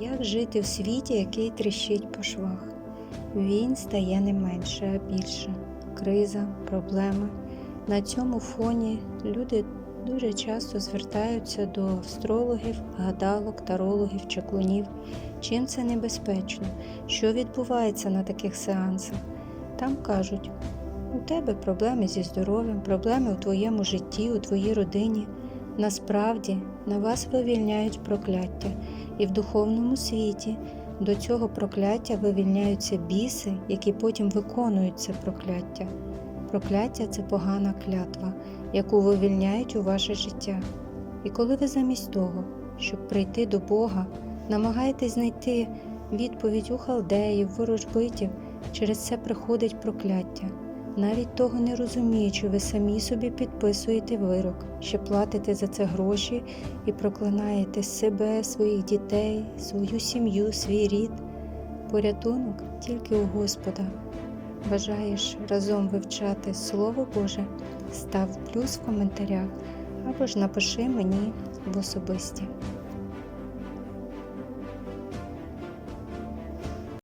Як жити в світі, який тріщить по швах? Він стає не менше, а більше. Криза, проблеми. На цьому фоні люди дуже часто звертаються до астрологів, гадалок, тарологів, чаклунів. Чим це небезпечно? Що відбувається на таких сеансах? Там кажуть, у тебе проблеми зі здоров'ям, проблеми у твоєму житті, у твоїй родині. Насправді на вас вивільняють прокляття, і в духовному світі до цього прокляття вивільняються біси, які потім виконують це прокляття. Прокляття це погана клятва, яку вивільняють у ваше життя. І коли ви замість того, щоб прийти до Бога, намагаєтесь знайти відповідь у халдеїв, ворожбитів, через це приходить прокляття. Навіть того не розуміючи, ви самі собі підписуєте вирок, що платите за це гроші і проклинаєте себе, своїх дітей, свою сім'ю, свій рід. Порятунок тільки у Господа. Бажаєш разом вивчати Слово Боже? Став плюс в коментарях або ж напиши мені в особисті.